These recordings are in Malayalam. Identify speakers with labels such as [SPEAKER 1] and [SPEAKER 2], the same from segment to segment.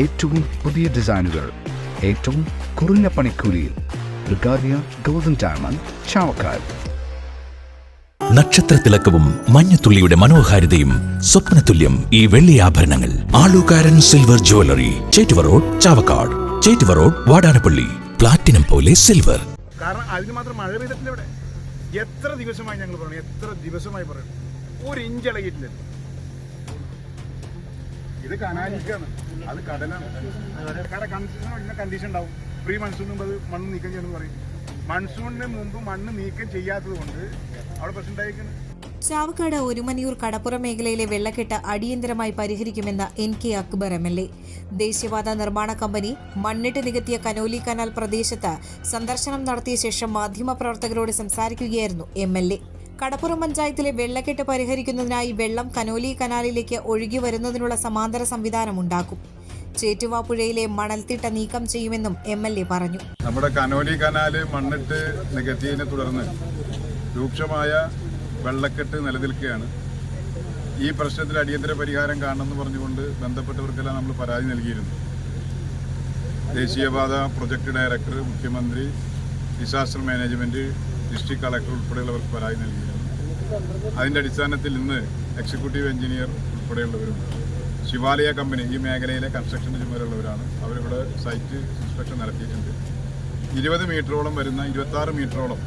[SPEAKER 1] ഏറ്റവും പുതിയ ഡിസൈനുകൾ ഏറ്റവും കുറഞ്ഞ പണിക്കൂലിയിൽ ബ്രിഗാദിയ ഗോൾഡൻ ഡയമണ്ട് ചാവക്കാട്
[SPEAKER 2] നക്ഷത്രത്തിലക്കവും മഞ്ഞത്തുള്ളിയുടെ മനോഹാരിതയും സ്വപ്നതുല്യം ഈ വെള്ളി ആഭരണങ്ങൾ. Alukkaran silver jewellery Chettuva road Chavakkad. Chettuva road Vadanappally. Platinum പോലെ സിൽവർ.
[SPEAKER 3] കാരണം അതിന് മാത്രം മഴ പെയ്തിട്ടില്ല ഇവിടെ. എത്ര ദിവസമായി ഞങ്ങൾ പറയണം? എത്ര ദിവസമായി പറയണം? ഒരു ഇഞ്ച് ഇളകിയിട്ടില്ല. ഇത് കനാലിക്കാണ്. അത് കടലാണ്. ഇന്ന കണ്ടീഷൻ ഉണ്ടാവും. പ്രീ മൺസൂൺ മുമ്പ് മണ്ണ് നീക്കം ചെയ്യണമെന്ന് പറയും. മൺസൂണിന് മുമ്പ് മണ്ണ് നീക്കം ചെയ്യാത്തത് കൊണ്ട് അവിടെ പ്രശ്നം ഉണ്ടായിരിക്കുന്നത്
[SPEAKER 4] ചാവക്കാട് ഒരുമനിയൂർ കടപ്പുറം മേഖലയിലെ വെള്ളക്കെട്ട് അടിയന്തരമായി പരിഹരിക്കുമെന്ന് N K Akbar M L A. ദേശീയപാത നിർമ്മാണ കമ്പനി മണ്ണിട്ട് നികത്തിയ കനോലി കനാൽ പ്രദേശത്ത് സന്ദർശനം നടത്തിയ ശേഷം മാധ്യമപ്രവർത്തകരോട് സംസാരിക്കുകയായിരുന്നു എം എൽ എ. കടപ്പുറം പഞ്ചായത്തിലെ വെള്ളക്കെട്ട് പരിഹരിക്കുന്നതിനായി വെള്ളം കനോലി കനാലിലേക്ക് ഒഴുകി വരുന്നതിനുള്ള സമാന്തര സംവിധാനം ഉണ്ടാക്കും. ചേറ്റുവ പുഴയിലെ മണൽത്തിട്ട നീക്കം ചെയ്യുമെന്നും എം എൽ എ പറഞ്ഞു.
[SPEAKER 3] നമ്മുടെ കനോലി കനാല് മണ്ണിട്ട് നികത്തിയതിനെ തുടർന്ന് രൂക്ഷമായ വെള്ളക്കെട്ട് നിലനിൽക്കുകയാണ്. ഈ പ്രശ്നത്തിൽ അടിയന്തര പരിഹാരം കാണണമെന്ന് പറഞ്ഞുകൊണ്ട് ബന്ധപ്പെട്ടവർക്കെല്ലാം നമ്മൾ പരാതി നൽകിയിരുന്നു. ദേശീയപാത പ്രൊജക്ട് ഡയറക്ടർ മുഖ്യമന്ത്രി ഡിസാസ്റ്റർ മാനേജ്മെന്റ് ഡിസ്ട്രിക്ട് കളക്ടർ ഉൾപ്പെടെയുള്ളവർക്ക് പരാതി നൽകിയിരുന്നു. അതിന്റെ അടിസ്ഥാനത്തിൽ ഇന്ന് എക്സിക്യൂട്ടീവ് എഞ്ചിനീയർ ഉൾപ്പെടെയുള്ളവരും ശിവാലയ കമ്പനി ഈ മേഖലയിലെ കൺസ്ട്രക്ഷൻ ചുമതലയുള്ളവരാണ് അവരിവിടെ സൈറ്റ് ഇൻസ്പെക്ഷൻ നടത്തിയിട്ടുണ്ട്. ഇരുപത് മീറ്ററോളം വരുന്ന ഇരുപത്താറ് മീറ്ററോളം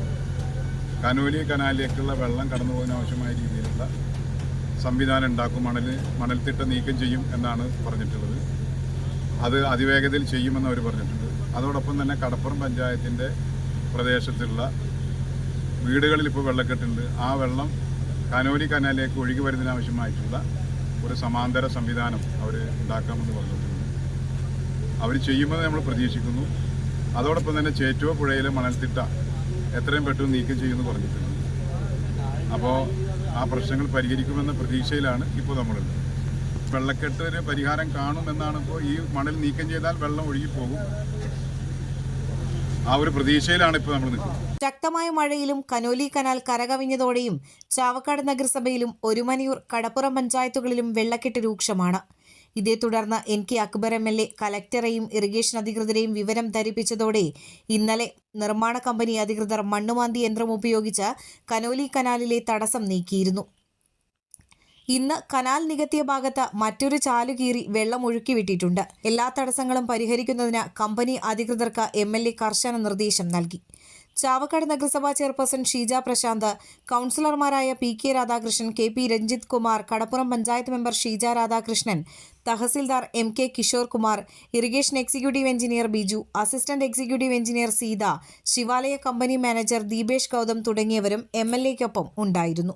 [SPEAKER 3] കനോലി കനാലിലേക്കുള്ള വെള്ളം കടന്നു ആവശ്യമായ രീതിയിലുള്ള സംവിധാനം ഉണ്ടാക്കും. മണൽ മണൽത്തിട്ട നീക്കം ചെയ്യും എന്നാണ് പറഞ്ഞിട്ടുള്ളത്. അത് അതിവേഗത്തിൽ ചെയ്യുമെന്ന് അവർ പറഞ്ഞിട്ടുണ്ട്. അതോടൊപ്പം തന്നെ കടപ്പുറം പഞ്ചായത്തിന്റെ പ്രദേശത്തുള്ള വീടുകളിൽ ഇപ്പോൾ വെള്ളക്കെട്ടുണ്ട്. ആ വെള്ളം കനോലി കനാലിലേക്ക് ഒഴുകി വരുന്നതിനാവശ്യമായിട്ടുള്ള ഒരു സമാന്തര സംവിധാനം അവർ ഉണ്ടാക്കാമെന്ന് പറഞ്ഞിട്ടുണ്ട്. അവർ ചെയ്യുമെന്ന് നമ്മൾ പ്രതീക്ഷിക്കുന്നു. അതോടൊപ്പം തന്നെ ചേറ്റുവ പുഴയിലെ മണൽത്തിട്ട എത്രയും പെട്ടെന്ന് നീക്കം ചെയ്യുമെന്ന് പറഞ്ഞിട്ടുണ്ട്. അപ്പോൾ ആ പ്രശ്നങ്ങൾ പരിഹരിക്കുമെന്ന പ്രതീക്ഷയിലാണ് ഇപ്പോൾ നമ്മളുള്ളത്. വെള്ളക്കെട്ടിന് പരിഹാരം കാണുമെന്നാണ് ഇപ്പോൾ ഈ മണൽ നീക്കം ചെയ്താൽ വെള്ളം ഒഴുകി പോകും. ആ ഒരു പ്രതീക്ഷയിലാണ് ഇപ്പോൾ നമ്മൾ നിൽക്കുന്നത്.
[SPEAKER 4] ശക്തമായ മഴയിലും കനോലി കനാൽ കരകവിഞ്ഞതോടെയും ചാവക്കാട് നഗരസഭയിലും ഒരുമനിയൂർ കടപ്പുറം പഞ്ചായത്തുകളിലും വെള്ളക്കെട്ട് രൂക്ഷമാണ്. ഇതേ തുടർന്ന് N K Akbar M L A കലക്ടറെയും irrigation അധികൃതരെയും വിവരം ധരിപ്പിച്ചതോടെ ഇന്നലെ നിർമ്മാണ കമ്പനി അധികൃതർ മണ്ണുമാന്തി യന്ത്രം ഉപയോഗിച്ച് കനോലി കനാലിലെ തടസ്സം നീക്കിയിരുന്നു. ഇന്ന് കനാൽ നികത്തിയ ഭാഗത്ത് മറ്റൊരു ചാലു കീറി വെള്ളം ഒഴുക്കിവിട്ടിട്ടുണ്ട് എല്ലാ തടസ്സങ്ങളും പരിഹരിക്കുന്നതിന് കമ്പനി അധികൃതർക്ക് എം എൽ എ കർശന നിർദ്ദേശം നൽകി. ചാവക്കാട് നഗരസഭാ ചെയർപേഴ്സൺ ഷീജ പ്രശാന്ത് കൗൺസിലർമാരായ P K Radhakrishnan K P Ranjith Kumar Kadappuram panchayat member Sheeja Radhakrishnan tahsildar M K Kishore Kumar irrigation executive engineer Biju assistant executive engineer Seetha Shivalaya company manager Deepesh Gautham തുടങ്ങിയവരും എം എൽ എക്കൊപ്പം ഉണ്ടായിരുന്നു.